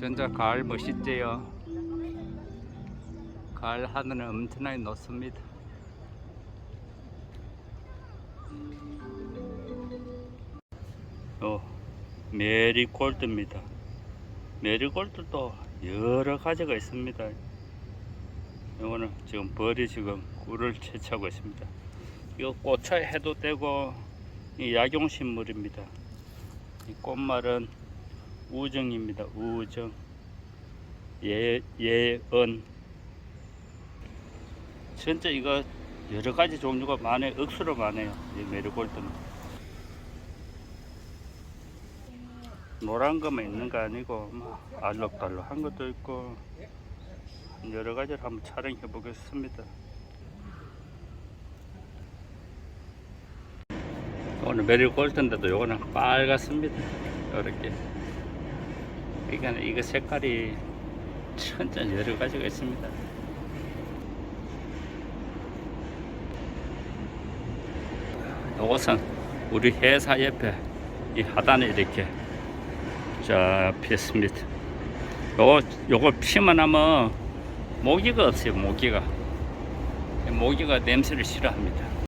진짜 가을 멋있지요. 가을 하늘은 엄청나게 높습니다. 어, 메리골드입니다. 메리골드도 여러 가지가 있습니다. 이거는 지금 벌이 지금 꿀을 채취하고 있습니다. 이거 꽃차 해도 되고 이 약용식물입니다. 이 꽃말은 우정입니다. 우정. 예, 예언. 진짜 이거 여러 가지 종류가 많아요. 억수로 많아요. 이 메리골드는. 노란 것만 있는 거 아니고 뭐 알록달록 한 것도 있고 여러 가지를 한번 촬영해 보겠습니다. 오늘 메리골드인데도 요거는 빨갛습니다. 이렇게. 그러니까 이거 색깔이 천천 여러 가지가 있습니다. 이것은 우리 회사 옆에 이 하단에 이렇게 자 피었습니다. 요거 요거 피만 하면 모기가 없어요. 모기가 모기가 냄새를 싫어합니다.